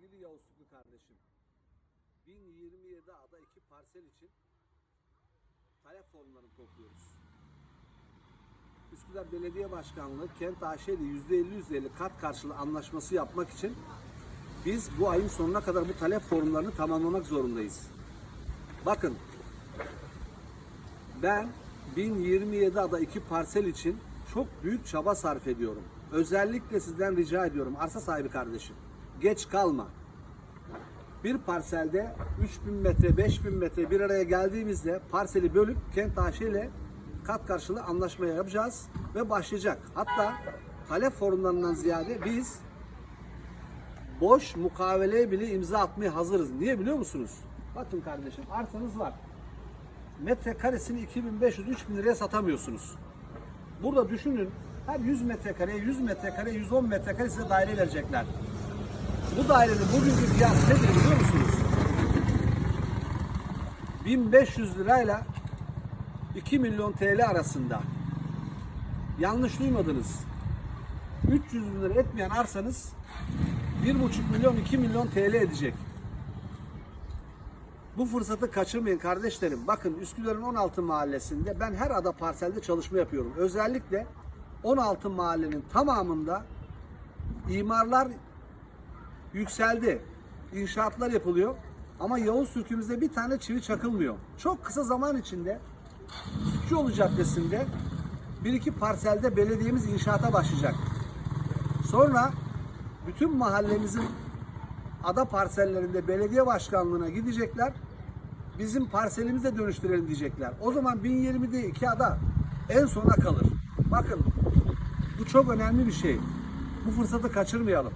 Sevgili Yavuz Süklü kardeşim, 1027 ada iki parsel için talep formlarını topluyoruz. Üsküdar Belediye Başkanlığı Kent AŞ ile %50-%50 kat karşılığı anlaşması yapmak için biz bu ayın sonuna kadar bu talep formlarını tamamlamak zorundayız. Bakın ben 1027 ada iki parsel için çok büyük çaba sarf ediyorum. Özellikle sizden rica ediyorum arsa sahibi kardeşim. Geç kalma. Bir parselde 3000 metre, 5000 metre bir araya geldiğimizde parseli bölüp kent AŞ ile kat karşılığı anlaşmaya yapacağız ve başlayacak. Hatta talep forumlarından ziyade biz boş mukaveleye bile imza atmaya hazırız. Niye biliyor musunuz? Bakın kardeşim arsanız var metrekaresini 2500-3000 liraya satamıyorsunuz. Burada düşünün her 100 metrekareye 100 metrekare 110 metrekare size daire verecekler. Bu dairenin bugünkü fiyatı nedir biliyor musunuz? 1500 lirayla 2 milyon TL arasında. Yanlış duymadınız. 300 bin lira etmeyen arsanız 1,5 milyon 2 milyon TL edecek. Bu fırsatı kaçırmayın kardeşlerim. Bakın Üsküdar'ın 16 mahallesinde ben her ada parselde çalışma yapıyorum. Özellikle 16 mahallenin tamamında imarlar yükseldi. İnşaatlar yapılıyor. Ama Yavuz Sürkümüzde bir tane çivi çakılmıyor. Çok kısa zaman içinde Yolu Caddesi'nde bir iki parselde belediyemiz inşaata başlayacak. Sonra bütün mahallemizin ada parsellerinde belediye başkanlığına gidecekler. Bizim parselimize dönüştürelim diyecekler. O zaman 1020'de iki ada en sona kalır. Bakın bu çok önemli bir şey. Bu fırsatı kaçırmayalım.